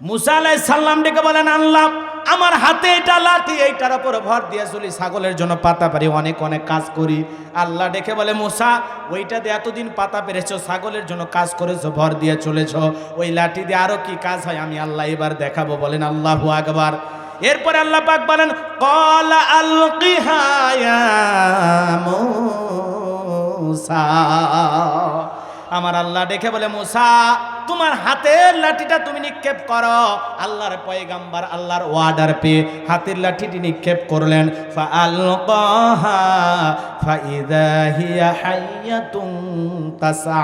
মুসা আলাই সাল্লাম ডেকে বলেন, আল্লাহ, আমার হাতে এটা লাঠি, এইটার উপর ভর দিয়ে চলি, ছাগলের জন্য পাতা পারি অনেক অনেক কাজ করি। আল্লাহ ডেকে বলে, মুসা, ওইটা দিয়ে এতদিন পাতা পেরেছ ছাগলের জন্য কাজ করেছ, ভর দিয়ে চলেছ, ওই লাঠি দিয়ে আরও কি কাজ হয়, আমি আল্লাহ এবার দেখাবো, বলেন আল্লাহু আকবার। এরপরে আল্লাহ পাক বলেন, কলা ইয়া মুসা। আমার আল্লাহ ডেকে বলে, মুসা, তোমার হাতের লাঠিটা তুমি নিক্ষেপ করো। আল্লাহর পয়গাম্বার, আল্লাহর ওয়ার্ডার পেয়ে হাতের লাঠিটি নিক্ষেপ করলেন। ফাইদা হিয়া হাইয়াতুন তাসআ।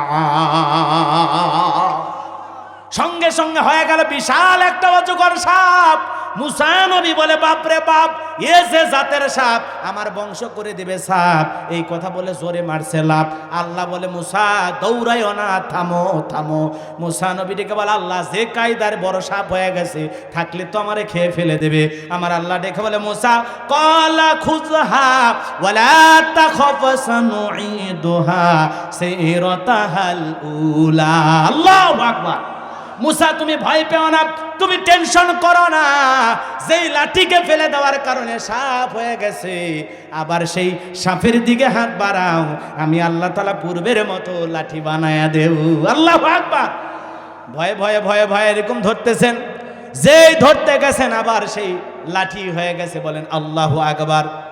সঙ্গে সঙ্গে হয়ে গেল বিশাল একটা অজগর সাপ। মুসানবী বলে বাপ রে বাপ, এ যে জাতের সাপ, আমার বংশ করে দিবে সাপ। এই কথা বলে জোরে মারছে লাভ আল্লাহ বলে, মুসা, দৌড়াইও না, থামো থামো। মুসা নবী বলে, আল্লাহ যে কায়দার বড় সাপ হয়ে গেছে, থাকলে তো আমারে খেয়ে ফেলে দেবে। আমার আল্লাহ ডেকে বলে, মুসা, কলা খুজহা, ওয়ালা তাখফ সানুঈদুহা, সিরাতাহাল উলা। আল্লাহু আকবার। মুসা, তুমি ভয় পেও না, তুমি টেনশন করো না। যেই লাঠিকে ফেলে দেওয়ার কারণে সাপ হয়ে গেছে, আবার সেই সাপের দিকে হাত বাড়াও। আমি আল্লাহ তালা পূর্বের মতো লাঠি বানায়া দেব। আল্লাহ আকবার। ভয়ে ভয়ে ভয়ে ভয়ে এরকম ধরতেছেন। যেই ধরতে গেছেন, আবার সেই লাঠি হয়ে গেছে বলেন আল্লাহ আকবার।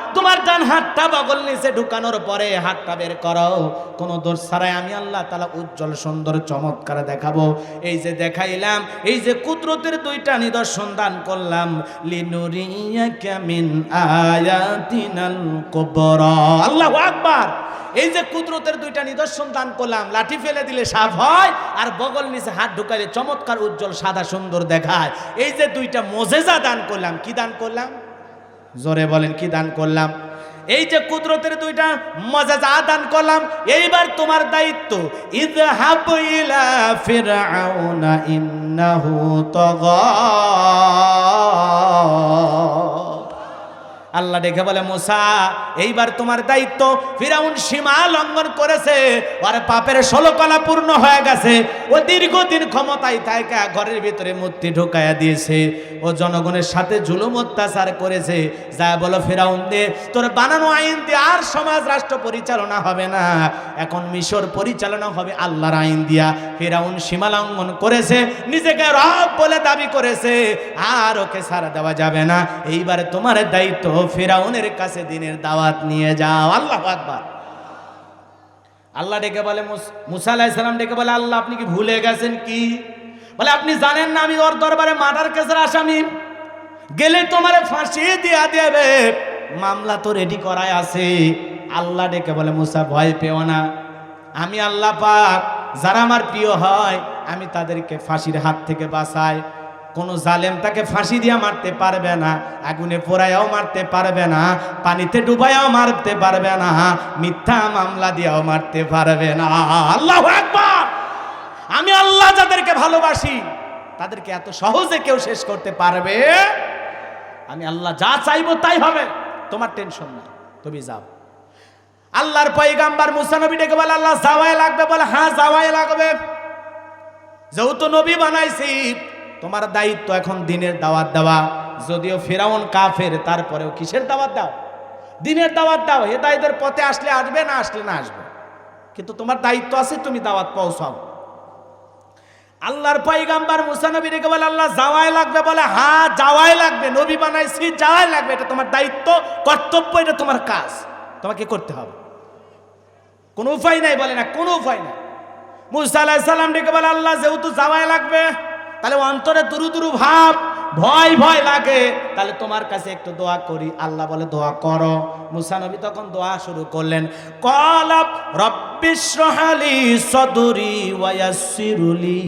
তোমার ডান হাতটা বগল নিচে ঢুকানোর পরে হাতটা বের করো। কোনো দোষ ছাড়াই আমি আল্লাহ তালা উজ্জ্বল, সুন্দর, চমৎকার দেখাবো। এই যে দেখাইলাম, এই যে কুদরতের দুইটা নিদর্শন দান করলাম। কুবরা। আল্লাহু আকবার! এই যে কুদরতের দুইটা নিদর্শন দান করলাম, লাঠি ফেলে দিলে সাপ হয় আর বগল নিচে হাত ঢুকাইলে চমৎকার, উজ্জ্বল, সাদা, সুন্দর দেখায়। এই যে দুইটা মোজেজা দান করলাম, কি দান করলাম? জোরে বলেন, কি দান করলাম? এই যে কুদরতের দুইটা মজা যা দান করলাম, এইবার তোমার দায়িত্ব। ইযহাব ইলা ফিরআউনা ইন্নাহু তাগা। আল্লাহ ডেকে বলে, মুসা, এইবার তোমার দায়িত্ব ফিরাউন সীমা লঙ্ঘন করেছে, আর পাপের ষোলকলা পূর্ণ হয়ে গেছে। ও দীর্ঘদিন ক্ষমতায় থাকা, ঘরের ভিতরে মূর্তি ঢুকাইয়া দিয়েছে। ও জনগণের সাথে জুলুম অত্যাচার করেছে। যা বলো ফেরাউন দে, তোর বানানো আইন দিয়ে আর সমাজ রাষ্ট্র পরিচালনা হবে না। এখন মিশর পরিচালনা হবে আল্লাহর আইন দিয়া। ফেরাউন সীমা লঙ্ঘন করেছে, নিজেকে রব বলে দাবি করেছে, আর ওকে সারা দেওয়া যাবে না। এইবার তোমার দায়িত্ব ফেরাউনের কাছে দিনের দাওয়াত নিয়ে যাও। আল্লাহ আকবার। আল্লাহ ডেকে বলে, মুসা আলাইহিস সালাম ডেকে বলে, আল্লাহ, আপনি কি ভুলে গেছেন কি? বলে, আপনি জানেন না আমি ওর দরবারে মার্ডার কেসের আসামি। গেলে তোমারে ফাঁসি দিয়া দেবে। মামলা তো রেডি করাই আছে। আল্লাহ ডেকে বলে, মুসা, ভয় পেও না। আমি আল্লাহ পাক, যারা আমার প্রিয় হয়, আমি তাদেরকে ফাঁসির হাত থেকে বাঁচাই। কোনো জালেম তাকে ফাঁসি দিয়া মারতে পারবে না, আগুনে পোড়াইয়াও মারতে পারবে না, পানিতে ডুবাইয়াও মারতে পারবে না, মিথ্যা মামলা দিয়াও মারতে পারবে না। আল্লাহ একবার আমি আল্লাহ যাদেরকে ভালোবাসি, তাদেরকে এত সহজে কেউ শেষ করতে পারবে? আমি আল্লাহ যা চাইব তাই হবে। তোমার টেনশন না, তুমি যাও। আল্লাহর পয়গাম্বার মুসা নবী ডেকে বলে, আল্লাহ যাওয়াই লাগবে। বলে হ্যাঁ যাওয়াই লাগবে। যেহেতু নবী বানাইছি তোমার দায়িত্ব এখন দিনের দাওয়াত দেওয়া। যদিও ফেরাউন কাফের, তারপরেও কিসের দাওয়াত দাও? দিনের দাওয়াত দাও, এ হেদায়তের পথে আসলে আসবে না আসলে না আসবে? কিন্তু তোমার দায়িত্ব আছে, তুমি দাওয়াত পৌঁছাও আল্লাহর পয়গাম্বার মুসা নবী রেখে বলে, আল্লাহ, যাওয়াই লাগবে। বলে হা যাওয়াই লাগবে। নবী বানাইছি, যাওয়াই লাগবে। এটা তোমার দায়িত্ব, কর্তব্য, এটা তোমার কাজ। তোমাকে করতে হবে? কোনো উপায় নাই বলে না, কোনো উপায় নাই। মুসা আলাহিসাল্লাম ডেকে বলে, আল্লাহ, যেহেতু যাওয়াই লাগবে তাহলে অন্তরে দুরু দুরু ভাব, ভয় ভয় লাগে। তাহলে তোমার কাছে একটু দোয়া করি। আল্লাহ বলে, দোয়া করো। মুসা নবী তখন দোয়া শুরু করলেন। কলাব রব্বিশ্রহালি সদুরি ওয়াসিরুলি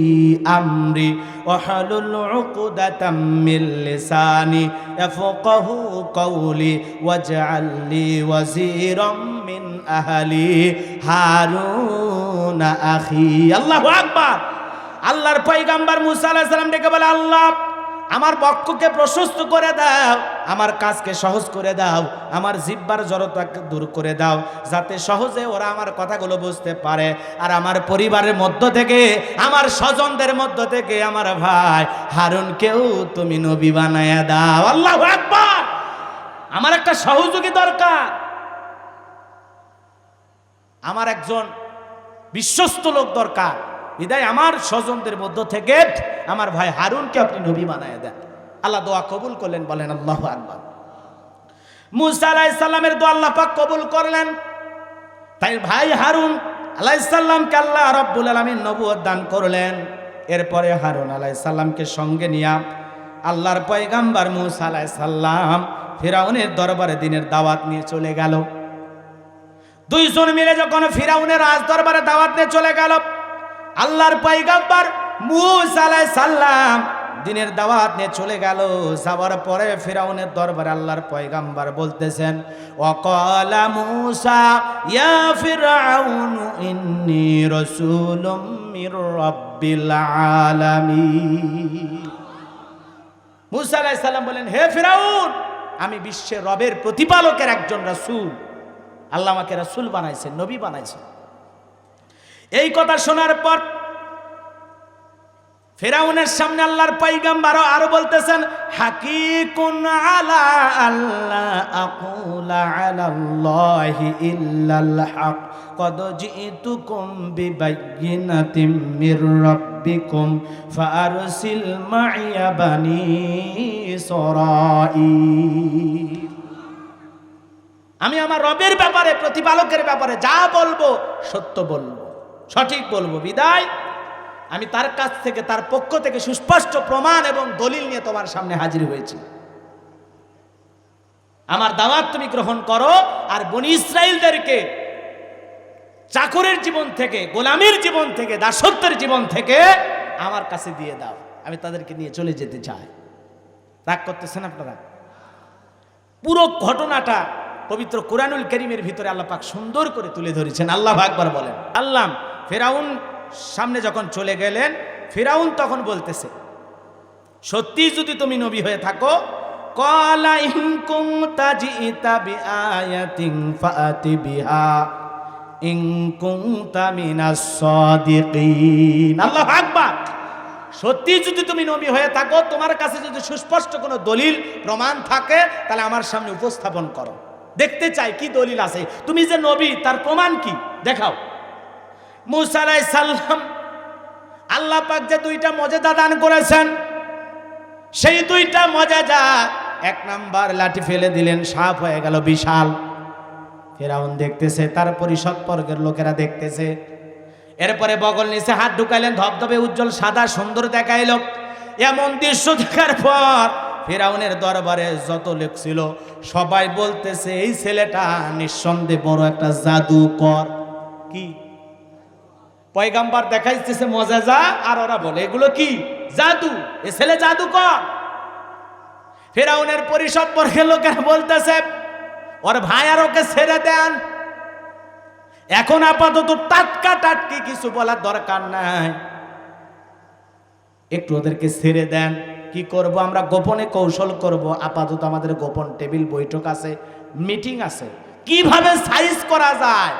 আমরি ওয়াহলুল উকদাতাম মিন লিসানি ইয়াফকাহু কওলি ওয়াজআল লি ওয়াজিরাম মিন আহলি হারুন আখি। আল্লাহু আকবার! আল্লাহর পয়গাম্বার মুসা আলাইহিস সালাম ডেকে বলে, আল্লাহ, আমার বক্ষকে প্রশস্ত করে দাও, আমার কাজকে সহজ করে দাও, আমার জিব্বার জড়তাকে দূর করে দাও, যাতে সহজে ওরা আমার কথাগুলো বুঝতে পারে। আর আমার পরিবারের মধ্য থেকে, আমার স্বজনদের মধ্য থেকে আমার ভাই হারুনকেও তুমি নবী বানায়া দাও। আল্লাহ আকবার! আমার একটা সহযোগী দরকার। আমার একজন বিশ্বস্ত লোক দরকার। বিদায় আমার স্বজনদের মধ্য থেকে আমার ভাই হারুনকে আপনি নবী বানায় দেন। আল্লাহ দোয়া কবুল করলেন, বলেন, আল্লাহ আকবার। মুসা আলাইসাল্লামের দোয়া আল্লাহ পাক কবুল করলেন। তাই ভাই হারুন আলাইসাল্লামকে আল্লাহ রব্বুল আলমিন নবুয়ত দান করলেন। এরপরে হারুন আলাইসাল্লামকে সঙ্গে নিয়া আল্লাহর পয়গাম্বার মুসা আলাইসাল্লাম ফিরাউনের দরবারে দিনের দাওয়াত নিয়ে চলে গেল। দুইজন মিলে যখন ফিরাউনের রাজ দরবারে দাওয়াত নিয়ে চলে গেল আল্লাহর পয়গাম্বার মুসা আলাইহিস সালাম দিনের দাওয়াত নিয়ে চলে গেল। যাওয়ার পরে ফেরাউনের দরবারে আল্লাহর পয়গাম্বার বলতেছেন ওয়াকালা মুসা, ইয়া ফিরাউন, ইন্নী রাসূলুম মির রাব্বিল আলামিন। মুসা আলাইহিস সালাম বলেন, হে ফেরাউন, আমি বিশ্বের রবের প্রতিপালকের একজন রাসূল। আল্লাহ আমাকে রাসূল বানাইছেন, নবী বানাইছেন। এই কথা শোনার পর ফেরাউনের সামনে আল্লাহর পাইগাম্বারও আরও বলতেছেন হাকি কোন আলা আল্লাহ আকুলা আলাল্লাহি ইল্লাল হক। কদ জিতুকুম বিবাইনাতিম মির রাব্বিকুম ফারসিল মাইয়া বানি ইসরাঈল। আমি আমার রবের ব্যাপারে, প্রতিপালকের ব্যাপারে যা বলব সত্য বলব। সঠিক বলব, বিদায়। আমি তার কাছ থেকে, তার পক্ষ থেকে সুস্পষ্ট প্রমাণ এবং দলিল নিয়ে তোমার সামনে হাজির হয়েছি। আমার দাওয়াত তুমি গ্রহণ করো আর বনি ইসরায়েলদেরকে চাকরের জীবন থেকে, গোলামীর জীবন থেকে, দাসত্বের জীবন থেকে আমার কাছে দিয়ে দাও। আমি তাদেরকে নিয়ে চলে যেতে চাই। রাগ করতেছেন আপনারা? পুরো ঘটনাটা পবিত্র কোরআনুল করিমের ভিতরে আল্লাহ পাক সুন্দর করে তুলে ধরেছেন। আল্লাহ আকবার বলেন, আল্লাহ ফেরাউন সামনে যখন চলে গেলেন, ফেরাউন তখন বলতেছে, সত্যি যদি তুমি নবী হয়ে থাকো কলা ইন কুনতা জিতা বিআয়াতিন ফাআতি বিহা, ইন কুনতা মিনাস সাদিকিন। আল্লাহু আকবার! সত্যি যদি তুমি নবী হয়ে থাকো, তোমার কাছে যদি সুস্পষ্ট কোনো দলিল, প্রমাণ থাকে, তাহলে আমার সামনে উপস্থাপন করো। দেখতে চাই কি দলিল আছে। তুমি যে নবী, তার প্রমাণ কি? দেখাও। মুসা আলাইহিস সালাম, আল্লাহ পাক যে দুইটা মজাদা দান করেছেন, সেই দুইটা মজেদা এক নাম্বার লাঠি ফেলে দিলেন সাপ হয়ে গেল বিশাল। ফেরাউন দেখতেছে, তার পরিষদ বর্গের লোকেরা দেখতেছে। এরপরে বগল নিচে হাত ঢুকাইলেন, ধবধবে উজ্জ্বল সাদা সুন্দর দেখাইল। এমন দৃশ্য দেখার পর ফেরাউনের দরবারে যত লোক ছিল, সবাই বলতেছে, এই ছেলেটা নিঃসন্দেহে বড় একটা জাদুকর। কি? পয়গাম্বার দেখাইতেছে মজাজা, আর ওরা বলে, এগুলো কি? জাদু? এ ছেলে জাদুকর ফেরাউনের পরিষদ বর্গের লোকেরা বলতেছে, ওর ভাই আর ওকে ছেড়ে দেন। এখন আপাতত টাটকা টাটকি কিছু বলার দরকার নাই। একটু ওদেরকে ছেড়ে দেন। কি করব? আমরা গোপনে কৌশল করব। আপাতত আমাদের গোপন টেবিল, বৈঠক আছে, মিটিং আছে। কীভাবে সাইজ করা যায়?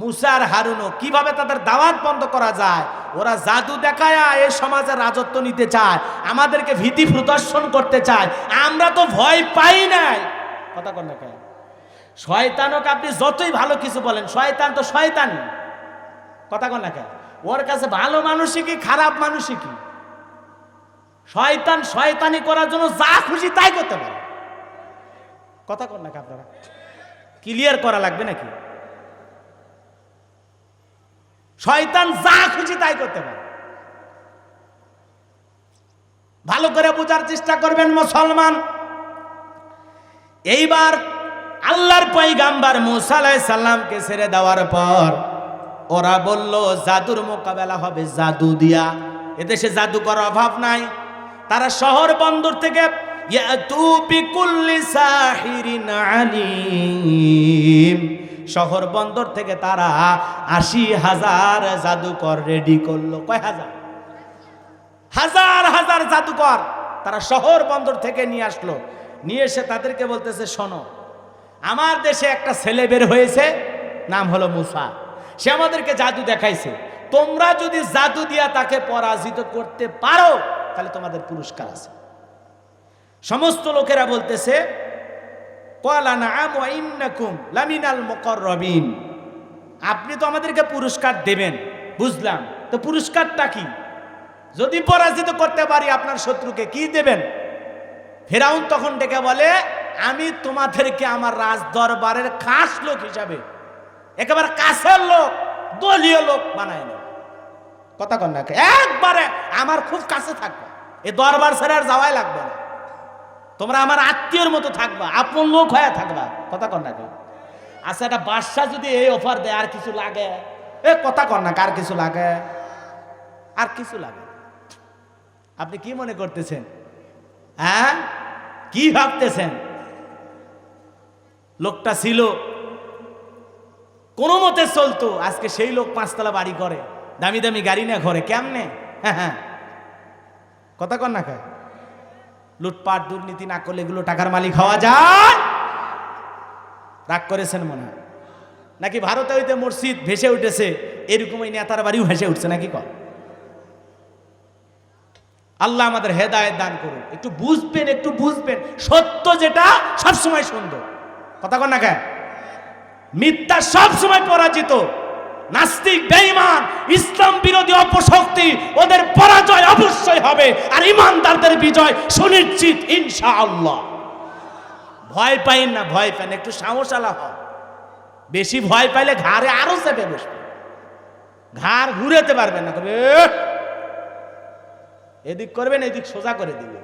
মুসার হারুনও কীভাবে তাদের দাওয়াত বন্ধ করা যায়? ওরা জাদু দেখায় এ সমাজে রাজত্ব নিতে চায়, আমাদেরকে ভীতি প্রদর্শন করতে চায়। আমরা তো ভয় পাই নাই। কথা কন না শয়তানকে আপনি যতই ভালো কিছু বলেন, শয়তান তো শয়তানই। কথা কন না ওর কাছে ভালো মানুষই কি, খারাপ মানুষই কি? শয়তান শয়তানি করার জন্য যা খুশি তাই করতে পারে। কথা কন না আপনারা? ক্লিয়ার করা লাগবে নাকি? শয়তান যা খুশি তাই করতে পারে। ভালো করে বোঝার চেষ্টা করবেন মুসলমান। এইবার আল্লাহর পৈগাম্বার মুসা আলাইহিস সালামকে ছেড়ে দেওয়ার পর ওরা বলল, জাদুর মোকাবেলা হবে জাদু দিয়া। এদেশে জাদুকর অভাব নাই। তারা শহর বন্দর থেকে, ইয়াতু বিকুল্লি সাহিরিন আলিম। শহর বন্দর থেকে তারা আশি হাজার জাদুকর রেডি করল। কয় হাজার? হাজার হাজার জাদুকর তারা শহর বন্দর থেকে নিয়ে আসলো। নিয়ে এসে তাদেরকে বলতেছে, শোনো, আমার দেশে একটা ছেলে বের হয়েছে, নাম হলো মুসা। সে আমাদেরকে জাদু দেখাইছে। তোমরা যদি জাদু দিয়া তাকে পরাজিত করতে পারো, তাহলে তোমাদের পুরস্কার আছে। সমস্ত লোকেরা বলতেছে কলা নাম ওয়া ইন্নাকুম লামিনাল মুকাররাবিন আপনি তো আমাদেরকে পুরস্কার দেবেন, বুঝলাম। তো পুরস্কারটা কি? যদি পরাজিত করতে পারি আপনার শত্রুকে কি দেবেন? ফেরাউন তখন ডেকে বলে, আমি তোমাদেরকে আমার রাজ দরবারের খাস লোক হিসাবে, একেবারে কাছের লোক, দলীয় লোক বানায় নেব। কথা কন না একবারে আমার খুব কাছে থাকবে। এ দরবার ছেড়ে আর যাওয়াই লাগবে না। তোমরা আমার আত্মীয়র মতো থাকবা, আপন লোক হয়ে থাকবা। কথা কর না আচ্ছা একটা বাদশা যদি এই অফার দেয়, আর কিছু লাগে? এ, কথা কর না, কার কিছু লাগে? আর কিছু লাগে আপনি কি মনে করতেছেন? হ্যাঁ? কি ভাবতেছেন? লোকটা ছিল, কোনো মতে চলতো, আজকে সেই লোক পাঁচতলা বাড়ি করে, দামি দামি গাড়ি না ঘরে, কেমনে? হ্যাঁ হ্যাঁ। কথা কর না খায় লুটপাট, দুর্নীতি না করলে এগুলো টাকার মালিক হওয়া যায়। রাগ করেছেন মনে হয়। নাকি ভারতে হইতে মসজিদ ভেসে উঠেছে, এরকম ওই নেতার বাড়িও ভেসে উঠছে নাকি কর আল্লাহ আমাদের হেদায়ত দান করুন। একটু বুঝবেন একটু বুঝবেন। সত্য যেটা সবসময় সুন্দর। কথা কন না কেন? মিথ্যা সবসময় পরাজিত। নাস্তিক, বেঈমান, ইসলাম বিরোধী অপশক্তি, ওদের পরাজয় অবশ্যই হবে। আর ইমানদারদের বিজয় সুনিশ্চিত, ইনশাআল্লাহ। ভয় পাইন না, ভয় পাইন, একটু সাহসালা হন বেশি ভয় পাইলে ঘাড়ে আরও চেপে বসবে। ঘাড় ঘুরেতে পারবেন না, তবে এদিক করবেন এদিক সোজা করে দিবে।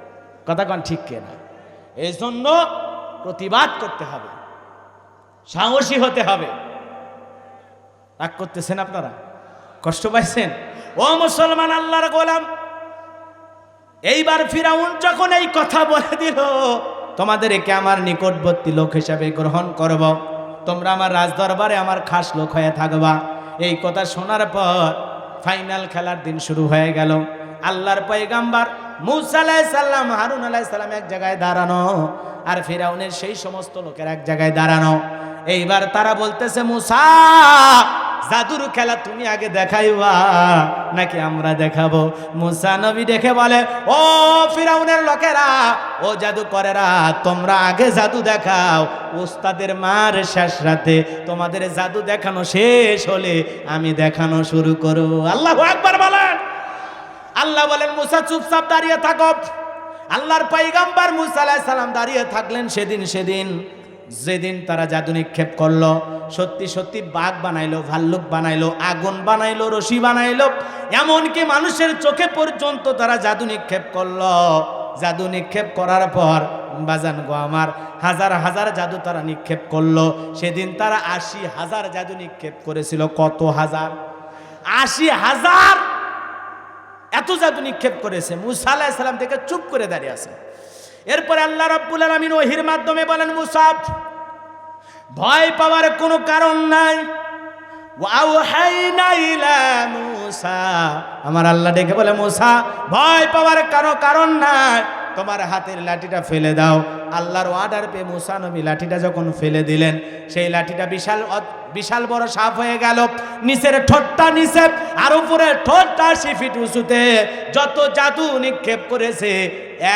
কথা কন ঠিক কে না এই জন্য প্রতিবাদ করতে হবে। সাহসী হতে হবে। রাগ করতেছেন আপনারা? কষ্ট পাইছেন? ও মুসলমান আল্লাহর গোলাম, এইবার ফিরাউন যখন এই কথা বলে দিল, তোমাদেরকে আমার নিকটবর্তী লোক হিসাবে গ্রহণ করব। তোমরা আমার রাজদরবারে আমার খাস লোক হয়ে থাকবা। এই কথা শোনার পর ফাইনাল খেলার দিন শুরু হয়ে গেল। আল্লাহর পয়গাম্বার মুসা আলাইসাল্লাম হারুন আলাইসাল্লাম এক জায়গায় দাঁড়ানো আর ফিরাউনের সেই সমস্ত লোকের এক জায়গায় দাঁড়ানো। এইবার তারা বলতেছে, মুসা জাদুর খেলা তুমি আগে দেখাইবা, নাকি আমরা দেখাবো? মুসা নবী দেখে বলে, ও ফিরাউনের লোকেরা, ও জাদু করেরা তোমরা আগে জাদু দেখাও। ওস্তাদের মার শেষ রাতে তোমাদের জাদু দেখানো শেষ হলে আমি দেখানো শুরু করব। আল্লাহ একবার বলেন। আল্লাহ বলেন, মুসা, চুপচাপ দাঁড়িয়ে থাকো। আল্লাহর পাইগাম্বার মুসা আলাইহিস সালাম দাঁড়িয়ে থাকলেন সেদিন সেদিন। যেদিন তারা জাদু নিক্ষেপ করল, সত্যি সত্যি বাঘ বানাইলো, ভাল্লুক বানাইলো, আগুন বানাইলো, রশি বানাইলো, এমনকি মানুষের চোখে পর্যন্ত তারা জাদু নিক্ষেপ করল। জাদু নিক্ষেপ করার পর বাজান গো আমার, হাজার হাজার জাদু তারা নিক্ষেপ করল। সেদিন তারা আশি হাজার জাদু নিক্ষেপ করেছিল। কত হাজার? আশি হাজার এত জাদু নিক্ষেপ করেছে। মুসা আলাইহিস সালাম থেকে চুপ করে দাঁড়িয়ে আছে। এরপরে আল্লাহ রাব্বুল আলামিন ওহির মাধ্যমে বলেন মুসাফ ভয় পাওয়ার কোনো কারণ নাই। আমার আল্লাহ ডেকে বলে, মোসা, ভয় পাওয়ার কারও কারণ নাই। তোমার হাতের লাঠিটা ফেলে দাও। আল্লাহর অর্ডার পেয়ে মুসা নবী লাঠিটা যখন ফেলে দিলেন, সেই লাঠিটা বিশাল বিশাল বড় সাপ হয়ে গেল। নিচের ঠোঁটটা নিচে আর উপরে ঠোঁটটা আশি ফিট উঁচুতে। যত জাদু নিক্ষেপ করেছে,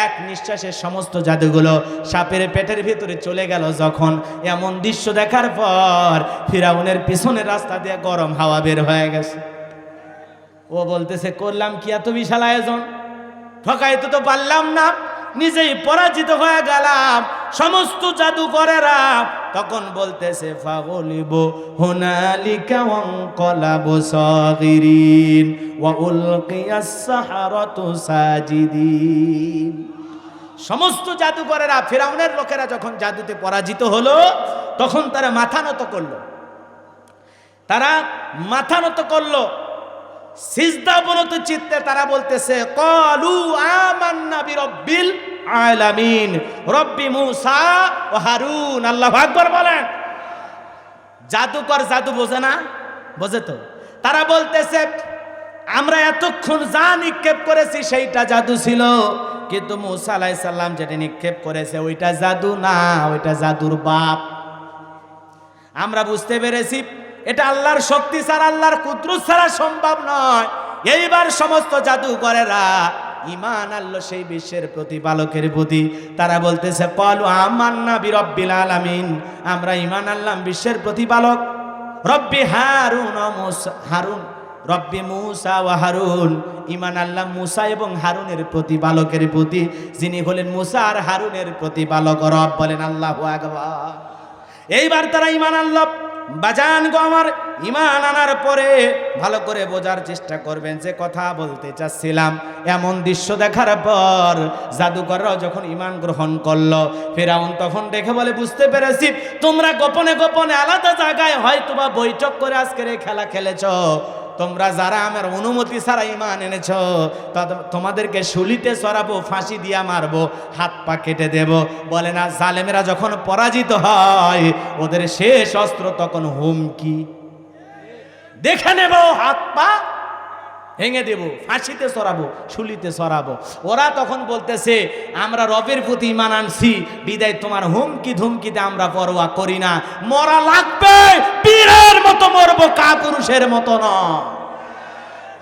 এক নিঃশ্বাসের সমস্ত জাদুগুলো সাপের পেটের ভিতরে চলে গেল যখন। এমন দৃশ্য দেখার পর ফিরাউনের পিছনের রাস্তা দিয়ে গরম হাওয়া বের হয়ে গেছে। ও বলতেছে, করলাম কি এত বিশাল আয়োজন? ঠকাইতে তো পারলাম না। নিজেই পরাজিত হয়ে গেলাম, সমস্ত জাদুকরেরা তখন বলতেছে, ফাগলিব হুনালিকা ওয়ানকালাবু সাগিরিন ওয়া উলকিয়াস সাহারাতু সাজিদিন। সমস্ত জাদুকরেরা, ফেরাউনের লোকেরা যখন জাদুতে পরাজিত হলো, তখন তারা মাথা নত করল। তারা মাথা নত করল। সিজদা বলত চিত্তে তারা বলতেছে, কলু আমান্না বিরব্বিল আলামিন। রব্বি মুসা ও হারুন, আল্লাহ আকবার বলেন। জাদুকর জাদু বোঝে না? বোঝে তো। তারা বলতেছে, আমরা এতক্ষণ যা নিক্ষেপ করেছি সেইটা জাদু ছিল। কিন্তু মুসা আলাইসাল্লাম যেটা নিক্ষেপ করেছে, ওইটা জাদু না, ওইটা জাদুর বাপ। আমরা বুঝতে পেরেছি এটা আল্লাহর শক্তি ছাড়া, আল্লাহর কুদ্রুস ছাড়া সম্ভব নয়। এইবার সমস্ত জাদুকরেরা ইমান আল্লাহ সেই বিশ্বের প্রতিপালকের প্রতি। তারা বলতেছে কলু আমান্না বিরব্বিল আলামিন। আমরা ইমান আল্লাহ বিশ্বের প্রতিপালক। রব্বি হারুন হারুন। রব্বি মুসা ও হারুন। ইমান আল্লাহ মুসা এবং হারুনের প্রতিপালকের প্রতি। যিনি হলেন মুসা আর হারুনের প্রতিপালক। রব বলেন, আল্লাহ আকবার। এইবার তারা ইমান আনল। বাজান গো আমার, ইমান আনার পরে ভালো করে বোঝার চেষ্টা করবেন যে কথা বলতে চাচ্ছিলাম। এমন দৃশ্য দেখার পর জাদুকররাও যখন ইমান গ্রহণ করল, ফেরাউন তখন দেখে বলে, বুঝতে পেরেছি, তোমরা গোপনে গোপনে আলাদা জায়গায় হয়তোবা বৈঠক করে আজকের এই খেলা খেলেছ। তোমরা যারা আমার অনুমতি ছাড়া ইমান এনেছ তোমাদেরকে শুলিতে সরাবো ফাঁসি দিয়া মারবো, হাত পা কেটে দেব। বলে না, জালেমেরা যখন পরাজিত হয়, ওদের শেষ অস্ত্র তখন হুমকি। দেখে নেব, হাত পা ভেঙে দেব, ফাঁসিতে সরাবো শুলিতে সরাবো ওরা তখন বলতেছে, আমরা রবের প্রতি ইমান আনছি, বিদায় তোমার হুমকি ধুমকিতে আমরা পরোয়া করি না। মরা লাগবে মতো মরবো কা পুরুষের মতো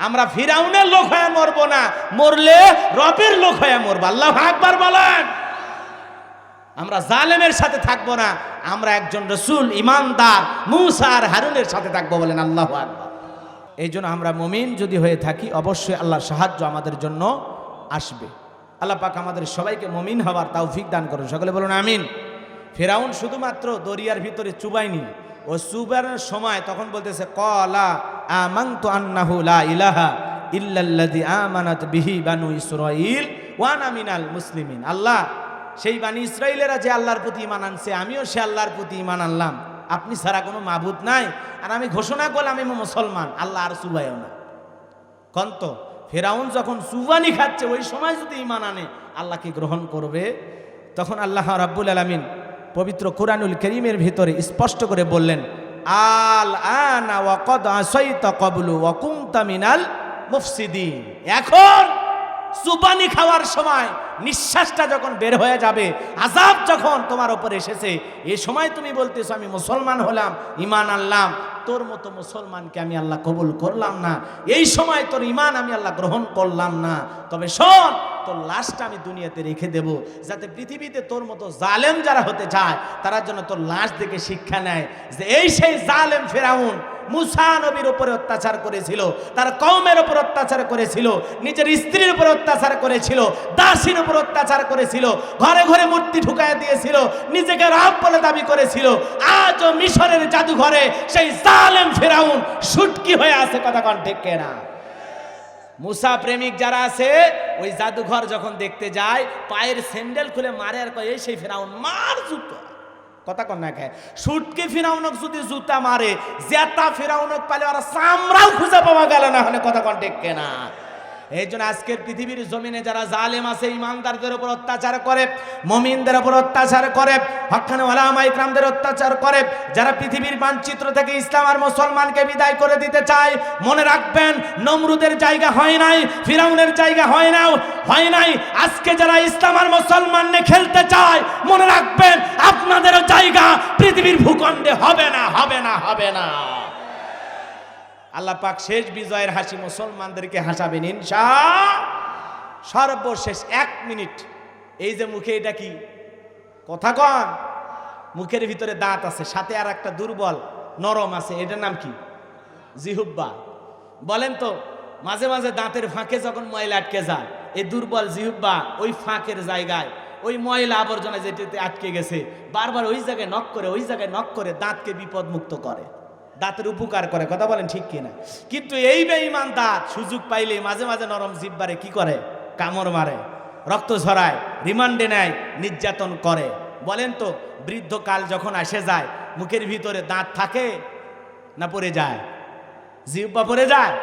আমরা ফিরাউনের লোক হয়ে মরবো না, মরলে রবের লোক হয়ে মরবো। আল্লাহ আকবার বলেন। আমরা জালেমের সাথে থাকব না, আমরা একজন রসুল ইমানদার মুসা আর হারুনের সাথে থাকব বলেন আল্লাহ এই জন্য আমরা মমিন যদি হয়ে থাকি, অবশ্যই আল্লাহর সাহায্য আমাদের জন্য আসবে। আল্লাহ পাক আমাদের সবাইকে মমিন হবার তৌফিক দান করুন। সকলে বলুন আমিন। ফেরাউন শুধুমাত্র দরিয়ার ভিতরে চুবাইনি ও চুবানোর সময় তখন বলতেছে, কলা আমাংতু আন্নাহু লা ইলাহা ইল্লাল্লাযী আমানাত বিহি বানু ইসরাঈল ওয়ানা মিনাল মুসলিমিন। আল্লাহ, সেই বানি ইসরায়েলেরা যে আল্লাহর প্রতি ইমান আনছে, আমিও সে আল্লাহর প্রতি ইমান আনলাম। আপনি ছাড়া কোনো মাবুদ নাই। আর আমি ঘোষণা করলাম, আমি মুসলমান। আল্লাহ আর চুবাইও না। কন্ত ফেরাউন যখন সুবানি খাচ্ছে, ওই সময় যদি ইমান আনে আল্লাহকে গ্রহণ করবে? তখন আল্লাহ রাব্বুল আলামিন পবিত্র কোরআনুল করিমের ভিতরে স্পষ্ট করে বললেন, আল আনা ওয়া কদ আসাইতা ক্বাবলু ওয়া কুনতা মিনাল মুফসিদিন। এখন সুবানি খাওয়ার সময় নিঃশ্বাসটা যখন বের হয়ে যাবে আজাব যখন তোমার ওপর এসেছে, এ সময় তুমি বলতেছো, আমি মুসলমান হলাম ইমান আনলাম, তোর মতো মুসলমানকে আমি আল্লাহ কবুল করলাম না, এই সময় তোর ইমান আমি আল্লাহ গ্রহণ করলাম না, তবে শোন, তোর লাশটা আমি দুনিয়াতে রেখে দেব, যাতে পৃথিবীতে তোর মতো জালেম যারা হতে চায়, তারা যেন তোর লাশ দেখে শিক্ষা নেয় যে এই সেই জালেম ফেরাউন মুসা নবীর উপরে অত্যাচার করেছিল, তার কওমের উপর অত্যাচার করেছিল, নিজের স্ত্রীর উপর অত্যাচার করেছিল, দাসীর উপর অত্যাচার করেছিল, ঘরে ঘরে মূর্তি ঢুকায় দিয়েছিল, নিজেকে রাব বলে দাবি করেছিল। আজও মিশরের জাদুঘরে সেই জালেম ফেরাউন সুটকি হয়ে আছে, কথা কন ঠিক কেনা? মুসা প্রেমিক যারা আছে, ওই জাদুঘর যখন দেখতে যায়, পায়ের স্যান্ডেল খুলে মারে আর কয়, এই সেই ফেরাউন, মার জুতো। কথা কন্যা না খায় সুটকে ফিরাউনক যদি জুতা মারে, জেতা ফিরাউনক পালে ওরা চামড়াও খুঁজে পাওয়া গেল না হলে কথা কন ঠিক কেনা? এই জন্য আজকের পৃথিবীর জমিনে যারা জালেম আছে, ইমানদারদের উপর অত্যাচার করে, মমিনদের উপর অত্যাচার করে হকানে ওলামা ইকরামদের অত্যাচার করে, যারা পৃথিবীর মানচিত্র থেকে ইসলাম আর মুসলমানকে বিদায় করে দিতে চায়, মনে রাখবেন, নমরুদের জায়গা হয় নাই, ফিরাউনের জায়গা হয় না হয় নাই। আজকে যারা ইসলাম আর মুসলমান নিয়ে খেলতে চায়, মনে রাখবেন, আপনাদেরও জায়গা পৃথিবীর ভূখণ্ডে হবে না হবে না হবে না। আল্লাহ পাক শেষ বিজয়ের হাসি মুসলমানদেরকে হাসাবেন ইনশা সর্বশেষ এক মিনিট। এই যে মুখে এটা কি? কথা কন। মুখের ভিতরে দাঁত আছে, সাথে আর একটা দুর্বল, নরম আছে, এটার নাম কি? জিহুব্বা। বলেন তো, মাঝে মাঝে দাঁতের ফাঁকে যখন ময়লা আটকে যায় এই দুর্বল জিহুব্বা ওই ফাঁকের জায়গায়, ওই ময়লা আবর্জনা যেটাতে আটকে গেছে, বারবার ওই জায়গায় নক করে, ওই জায়গায় নক করে দাঁতকে বিপদ মুক্ত করে। দাঁতের উপকার করে, কথা বলেন ঠিক কিনা? কিন্তু এই বেঈমান দাঁত সুযোগ পাইলে মাঝে মাঝে নরম জিব্বারে কি করে? কামড় মারে, রক্ত ঝরায়, রিমান্ডে নেয়, নির্যাতন করে। বলেন তো বৃদ্ধকাল যখন আসে যায়, মুখের ভিতরে দাঁত থাকে না পড়ে যায়? জিহ্বা পড়ে যায়?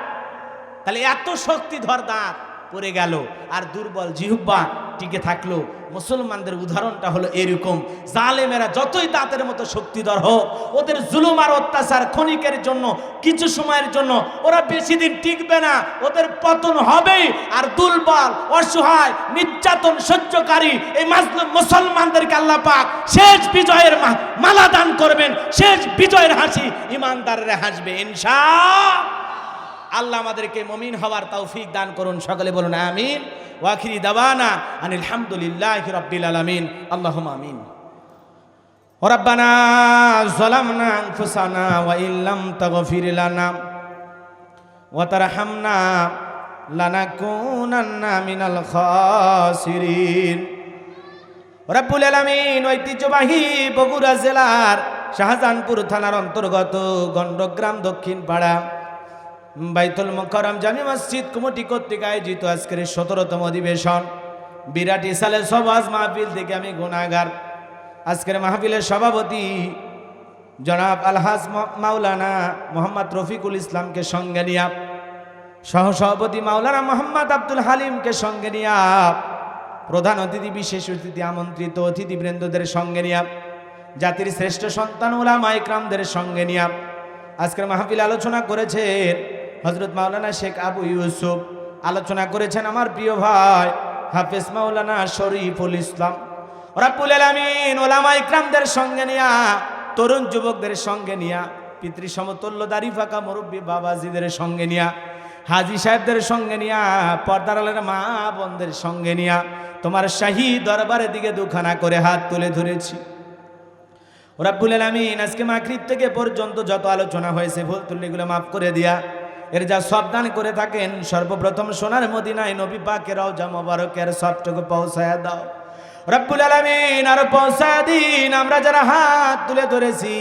তাহলে এত শক্তিধর দাঁত পড়ে গেল, আর দুর্বল জিহুব্বা টিকে থাকল। মুসলমানদের উদাহরণটা হলো এরকম। জালেমেরা যতই দাঁতের মতো শক্তিধর হোক, ওদের জুলুম আর অত্যাচার ক্ষণিকের জন্য, কিছু সময়ের জন্য ওরা বেশি দিন টিকবে না। ওদের পতন হবেই। আর দুর্বল, অসহায়, নির্যাতন সহ্যকারী এই মুসলমানদেরকে আল্লাহ পাক শেষ বিজয়ের মালা দান করবেন। শেষ বিজয়ের হাসি ইমানদারেরা হাসবে, ইনশা আল্লাহ আমাদেরকে মমিন হওয়ার তৌফিক দান করুন সকলে বলুন আমিন ওয়াখিরি দাওয়ানা আনিল হামদুলিল্লাহ রব্বিল আলামিন আল্লাহুম আমিন ربنا ظلمنا أنفسنا وإن لم تغفر لنا وترحمنا لنكونن من الخاسرين রব্বুল আলামিন ঐতিহ্যবাহী বগুড়া জেলার শাহজাহানপুর থানার অন্তর্গত গণ্ডগ্রাম দক্ষিণ পাড়া বাইতুল মোকরম জামি মসজিদ কমিটি কর্তৃক আয়োজিত আজকের সতেরোতম অধিবেশন। বিরাটি সালে সবাজ মাহফিল থেকে আমি গুণাগার। আজকের মাহফিলের সভাপতি জনাব আলহাজ মাওলানা মোহাম্মদ রফিকুল ইসলামকে সঙ্গে নিয়া, সহসভাপতি মাওলানা মোহাম্মদ আব্দুল হালিমকে সঙ্গে নিয়া, প্রধান অতিথি, বিশেষ অতিথি, আমন্ত্রিত অতিথিবৃন্দদের সঙ্গে নিয়া, জাতির শ্রেষ্ঠ সন্তান ওলামা ইকরামদের সঙ্গে নিয়া আজকের মাহফিল আলোচনা করেছেন হজরত মাওলানা শেখ আবু ইউসুফ আলোচনা করেছেন আমার প্রিয় ভাই হাফেজ মাওলানা শরীফুল ইসলাম। রাব্বুল আলামিন ওলামা ইকরামদের সঙ্গে নিয়া, তরুণ যুবকদের সঙ্গে নিয়া, পিতৃ সমতুল্য দাড়ি ফাঁকা মুরব্বী বাবাজিদের সঙ্গে নিয়া, হাজি সাহেবদের সঙ্গে নিয়া পর্দার আলের মা বোনদের সঙ্গে নিয়া, তোমার শাহী দরবারের দিকে দুখানা করে হাত তুলে ধরেছি। ওরা রাব্বুল আলামিন আজকে মাকরিব থেকে পর্যন্ত যত আলোচনা হয়েছে ভুল ত্রুটিগুলো মাফ করে দিয়া এর যা সাবধান করে থাকেন, সর্বপ্রথম সোনার মদিনায় নবী পাকের রওজা মোবারকের সবটুকু পৌঁছায় দাও। রব্বুল আলামিন আর পৌঁছায় দিন, আমরা যারা হাত তুলে ধরেছি,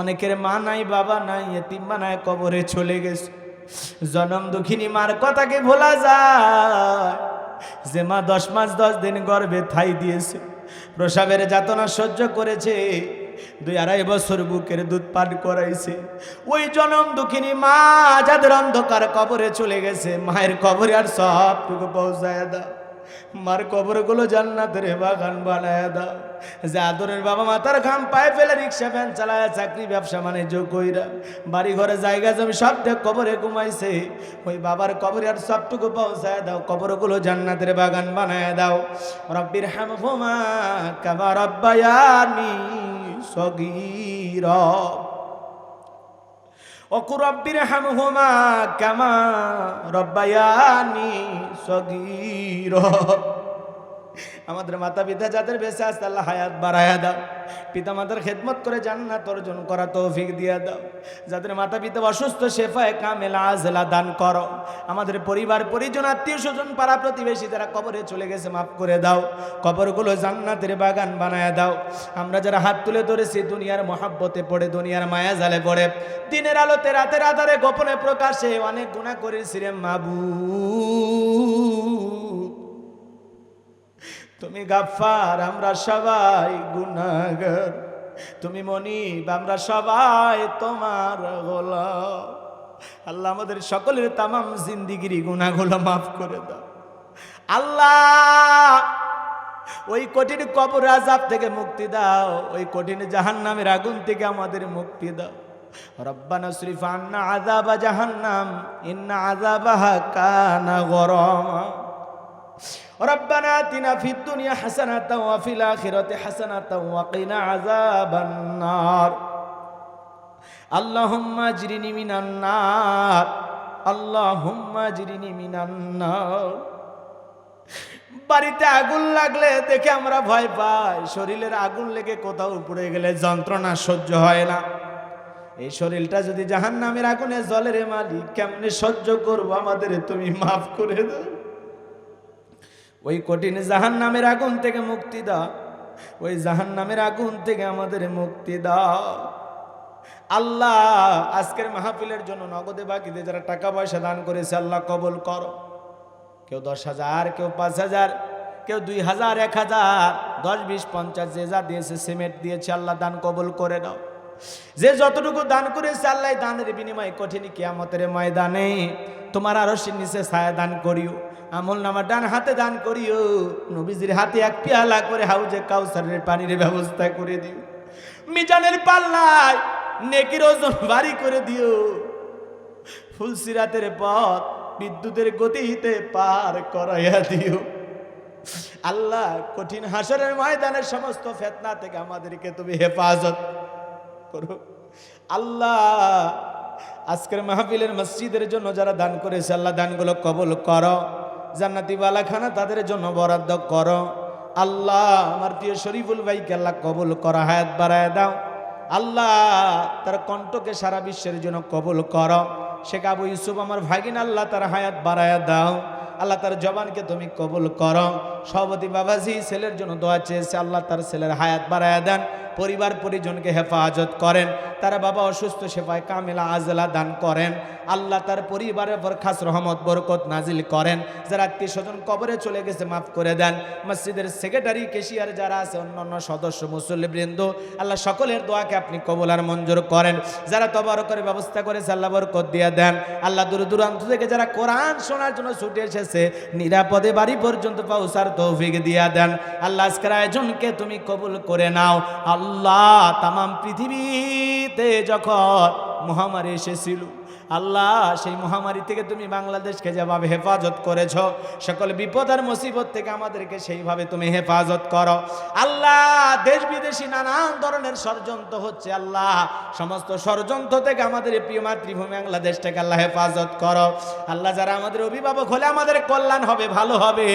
অনেকের মা নাই, বাবা নাই এতিম্মা নাই, কবরে চলে গেছে। জনম দুঃখিনী মার কথাকে ভোলা যায়। যে মা দশ মাস দশ দিন গর্ভে থাই দিয়েছে, প্রসাবের যাতনা সহ্য করেছে দুই আড়াই বছর বুকের দুধ পান করাইছে। ওই জনম দুঃখিনী মা যাদের অন্ধকার কবরে চলে গেছে, মায়ের কবরে আর সবটুকু পৌঁছায় দাও। মার কবরগুলো জান্নাতের বাগান বানায় দাও। যে আদরের বাবা মাতার ঘাম পায়ে ফেলে রিক্সা, ভ্যান চালায়, চাকরি, ব্যবসা, বাণিজ্য কইরা বাড়ি ঘরে জায়গা জমি সব দেখ কবরে ঘুমাইছে। ওই বাবার কবরে আর সবটুকু পৌঁছায় দাও, কবরগুলো জান্নাতের বাগান বানায় দাও। রব্বির হামহুমা কামা রব্বায়ানি সগীরা। আমাদের মাতা পিতা যাদের বেঁচে আসতে আল্লাহ হায়াত বাড়ায়া দাও। পিতা মাতার খেদমত করে জান্নাত অর্জন করা তৌফিক দিয়ে দাও। যাদের মাতা পিতা অসুস্থ, শেফায় কামেলা আজলা দান করো। আমাদের পরিবার, পরিজন আত্মীয় স্বজন পাড়া প্রতিবেশী যারা কবরে চলে গেছে, মাফ করে দাও। কবরগুলো জান্নাতের বাগান বানায় দাও। আমরা যারা হাত তুলে ধরেছি, দুনিয়ার মহাব্বতে পড়ে, দুনিয়ার মায়া জালে পড়ে, দিনের আলোতে, রাতের আধারে, গোপনে প্রকাশে অনেক গুণা করেছি রে মাবু তুমি গাফার আমরা সবাই গুনাগার তুমি মনিব, আমরা সবাই তোমার গোলাম। আল্লাহ আমাদের সকলের তামাম জিন্দিগিরি গুনাগুলো মাফ করে দাও। আল্লাহ, ওই কঠিন কবর আজাব থেকে মুক্তি দাও, ওই কঠিন জাহান্নামের আগুন থেকে আমাদের মুক্তি দাও। রব্বানা শরীফ আন্না আজাবা জাহান্নাম, ইন্না আজাবাহা কানা গরমা। ربنا آتنا في الدنيا حسنة وفي الآخرة حسنة وقنا عذاب النار اللهم اجرني من النار اللهم اجرني من النار বাড়িতে আগুন লাগলে দেখে আমরা ভয় পাই শরীরের আগুন লেগে কোথাও উপড়ে গেলে যন্ত্রণা সহ্য হয় না এই শরীরটা যদি জাহান নামের আগুনে জলের মালিক কেমনে সহ্য করবো আমাদের তুমি মাফ করে দাও ওই কঠিন জাহান নামের আগুন থেকে মুক্তি দাও। ওই জাহান নামের আগুন থেকে আমাদের মুক্তি দাও। আল্লাহ, আজকের মাহফিলের জন্য নগদে বাকিতে যারা টাকা পয়সা দান করেছে, আল্লাহ কবল করো। কেউ দশ হাজার, কেউ পাঁচ হাজার, কেউ দুই হাজার, এক হাজার, দশ, বিশ, পঞ্চাশ, যে যা দিয়েছে, সিমেন্ট দিয়েছে, আল্লাহ দান কবল করে দাও। যে যতটুকু দান করেছে, আল্লাহ দানের বিনিময়ে কঠিন কিয়ামতের ময়দানে তোমার আরও নিচে ছায়া দান করিও। আমল নামা ডান হাতে দান করিও। নবীজির হাতে এক পেয়ালা করে হাউজে কাউসারের পানির ব্যবস্থা করে দিও। মিজানের পাল্লায় নেকির ওজন ভারী করে দিও। ফুলসিরাতের পথ বিদ্যুতের গতিতে পার করাইয়া দিও। আল্লাহ কঠিন হাসরের ময়দানের সমস্ত ফেতনা থেকে আমাদেরকে তুমি হেফাজত করো। আল্লাহ, আজকের মাহফিলের মসজিদের জন্য যারা দান করেছে, আল্লাহ দানগুলো কবল করো। জান্নাতি বালাখানা তাদের জন্য বরাদ্দ কর। আল্লাহ আমার প্রিয় শরীফুল ভাইকে আল্লাহ কবুল করা, হায়াত বাড়ায় দাও। আল্লাহ তার কণ্ঠকে সারা বিশ্বের জন্য কবুল কর। শেখ আবু ইউসুফ আমার ভাগিন, আল্লাহ তার হায়াত বাড়ায় দাও। আল্লাহ তার জবানকে তুমি কবুল করো। সভাপতি বাবাজি ছেলের জন্য দোয়া চেয়েছে, আল্লাহ তার ছেলের হায়াত বাড়ায় দেন, পরিবার পরিজনকে হেফাজত করেন, তারা বাবা অসুস্থ, সেবায় কামেলা আজলা দান করেন, আল্লাহ তার পরিবারের পর খাস রহমত, বরকত নাজিল করেন, যারা আত্মীয় স্বজন কবরে চলে গেছে, মাফ করে দেন, মসজিদের সেক্রেটারি, কেশিয়ার যারা আছে, অন্যান্য সদস্য, মুসল্লিবৃন্দ, আল্লাহ সকলের দোয়াকে আপনি কবুল আর মঞ্জুর করেন, যারা তবরকের ব্যবস্থা করেছে, আল্লাহ বরকত দিয়ে দেন, আল্লাহ দূর দূরান্ত থেকে যারা কোরআন শোনার জন্য ছুটে এসেছে, নিরাপদে বাড়ি পর্যন্ত পৌঁছার তৌফিক দিয়া দেন। আল্লাহ আয়োজনকে তুমি কবুল করে নাও। আল্লাহ তাম পৃথিবীতে যখন মহামারী এসেছিল আল্লাহ, সেই মহামারী থেকে তুমি বাংলাদেশকে যেভাবে হেফাজত করেছ, সকল বিপদ আর মুসিবত থেকে আমাদেরকে সেইভাবে তুমি হেফাজত করো। আল্লাহ, দেশ বিদেশি নানান ধরনের ষড়যন্ত্র হচ্ছে আল্লাহ। সমস্ত ষড়যন্ত্র থেকে আমাদের প্রিয় মাতৃভূমি বাংলাদেশটাকে আল্লাহ হেফাজত করো। আল্লাহ, যারা আমাদের অভিভাবক হলে আমাদের কল্যাণ হবে, ভালো হবে,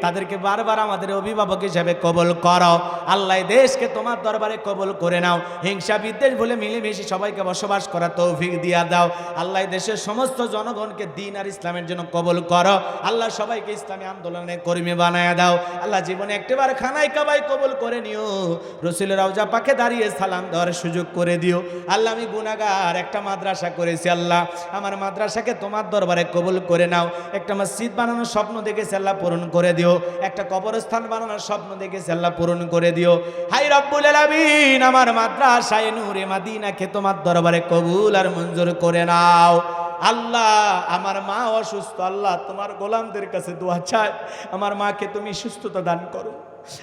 তাদেরকে বারবার আমাদের অভিভাবক হিসেবে কবল করো। আল্লাহ দেশকে তোমার দরবারে কবল করে নাও। হিংসা বিদ্বেষ বলে মিলেমিশে সবাইকে বসবাস করা তৌফিক দিয়া দাও। আল্লাহ এই দেশের সমস্ত জনগণকে দিন আর ইসলামের জন্য কবল করো। আল্লাহ সবাইকে ইসলামী আন্দোলনের কর্মী বানায় দাও। আল্লাহ জীবনে একটিবার খানাই কাবাই কবল করে নিও। রসুলের রওজা পাকে দাঁড়িয়ে সালাম দেওয়ার সুযোগ করে দিও। আল্লাহ, আমি গুনাগার একটা মাদ্রাসা করেছি আল্লাহ। আমার মাদ্রাসাকে তোমার দরবারে কবুল করে নাও। একটা মসজিদ বানানোর স্বপ্ন দেখেছি আল্লাহ পূরণ করে দিও। একটা কবরস্থান বানানোর স্বপ্ন দেখেছি আল্লাহ পূরণ করে দিও। হাই রব্বুল আলামিন, আমার মাদ্রাসায় নূরে মাদিনাকে তোমার দরবারে কবুল আর মঞ্জুর করে নাও। আল্লাহ, আমার মা অসুস্থ, আল্লাহ তোমার গোলামদের কাছে দোয়া চায়। আমার মাকে তুমি সুস্থতা দান করো।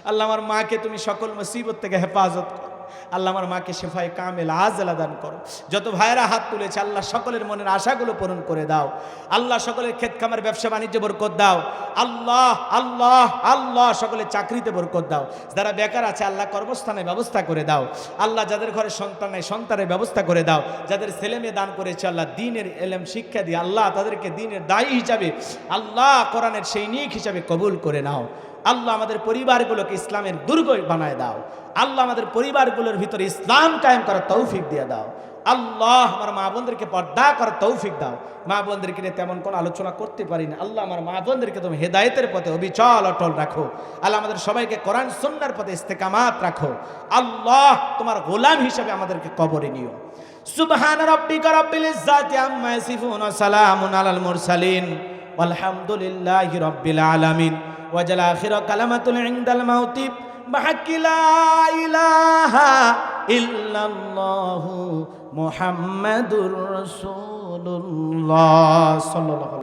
আল্লাহ, আমার মাকে তুমি সকল মুসিবত থেকে হেফাজত করো। আল্লাহ আমার মাকে শেফাই কামেল আজলা দান করো। যত ভাইয়েরা হাত তুলেছে, আল্লাহ সকলের মনের আশাগুলো পূরণ করে দাও। আল্লাহ সকলের ক্ষেত খামার ব্যবসা বাণিজ্য বরকত দাও। আল্লাহ আল্লাহ আল্লাহ সকলের চাকরিতে বরকত দাও। যারা বেকার আছে, আল্লাহ কর্মস্থানের ব্যবস্থা করে দাও। আল্লাহ যাদের ঘরে সন্তান নেই, সন্তানের ব্যবস্থা করে দাও। যাদের ছেলে মেয়ে দান করেছে, আল্লাহ দিনের এলেম, শিক্ষা দিয়ে আল্লাহ তাদেরকে দিনের দায়ী হিসাবে, আল্লাহ কোরআনের সেই নিক হিসাবে কবুল করে নাও। আল্লাহ আমাদের পরিবারগুলোকে ইসলামের দুর্গ বানায় দাও। আল্লাহ আমাদের পরিবারগুলোর ভিতরে ইসলাম কায়েম করার তৌফিক দিয়ে দাও। আল্লাহ আমার মা বোনদেরকে পর্দা করার তৌফিক দাও। মা বোনদেরকে নিয়ে তেমন কোনো আলোচনা করতে পারি না। আল্লাহ আমার মা বোনদেরকে তুমি হেদায়তের পথে অবিচল, অটল রাখো। আল্লাহ আমাদের সবাইকে কোরআন সন্ন্যার পথে ইস্তেকামাত রাখো। আল্লাহ তোমার গোলাম হিসাবে আমাদেরকে কবরে নিও। সুবহান রব্বিকা রব্বিল ইজ্জাতি আম্মা ইয়াসিফুন ওয়া সালামুন আলাল মুরসালিন। ওয়ালহামদুলিল্লাহি রব্বিল আলামিন। ওয়াজাল আখির কালামাতুল ইনদাল মাউতি বাহাকি লা ইলাহা ইল্লাল্লাহু মুহাম্মাদুর রাসূলুল্লাহ সাল্লাল্লাহু